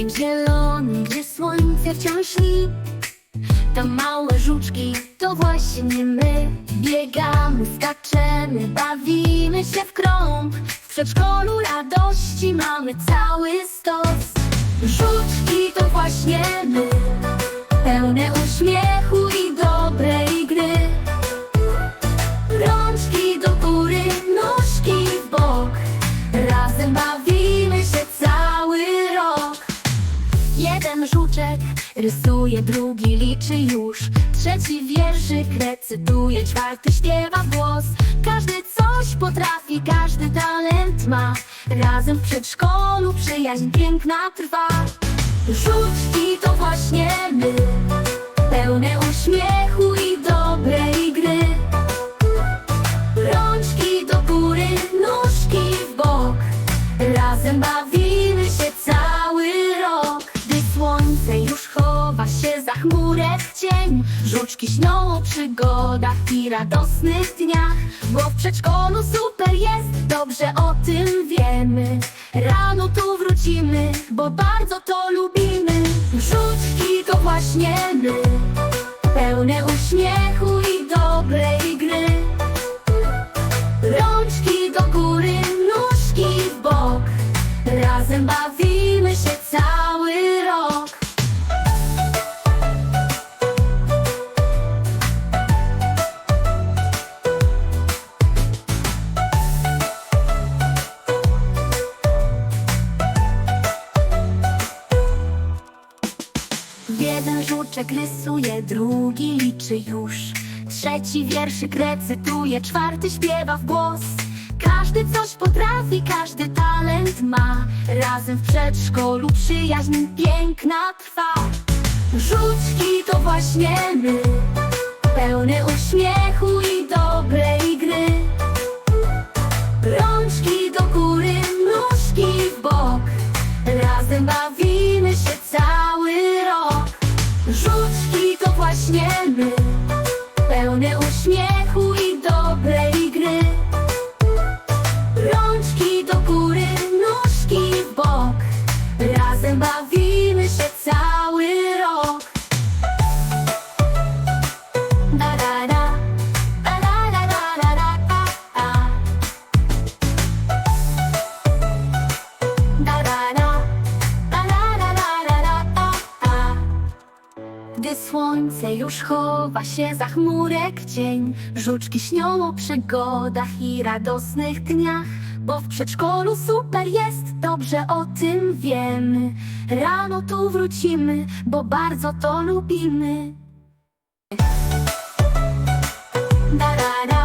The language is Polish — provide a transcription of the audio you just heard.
piaskiem zielonym, gdzie słońce wciąż śni. To małe żuczki, to właśnie my. Biegamy, skaczemy, bawimy się w krąg. W przedszkolu radości mamy cały stos. Żuczki to właśnie my Pełne Żuczek rysuje, drugi liczy już. Trzeci wierszyk recytuje, czwarty śpiewa głos. Każdy coś potrafi, każdy talent ma. Razem w przedszkolu przyjaźń piękna trwa. Żuczki to właśnie my. Pełne uśmiechu i cień Żuczki śnią o przygodach i radosnych dniach Bo w przedszkolu super jest, dobrze o tym wiemy. Rano tu wrócimy, bo bardzo to lubimy. Żuczki to właśnie my Pełne uśmiechu Jeden żuczek rysuje, drugi liczy już. Trzeci wierszyk recytuje, czwarty śpiewa w głos. Każdy coś potrafi, każdy talent ma. Razem w przedszkolu przyjaźń piękna trwa. Żuczki to właśnie my. Pełne uśmiechu i Żuczki to właśnie my Gdy słońce już chowa się za chmurek cień. Żuczki śnią o przygodach i radosnych dniach Bo w przedszkolu super jest, dobrze o tym wiemy. Rano tu wrócimy, bo bardzo to lubimy. Da da da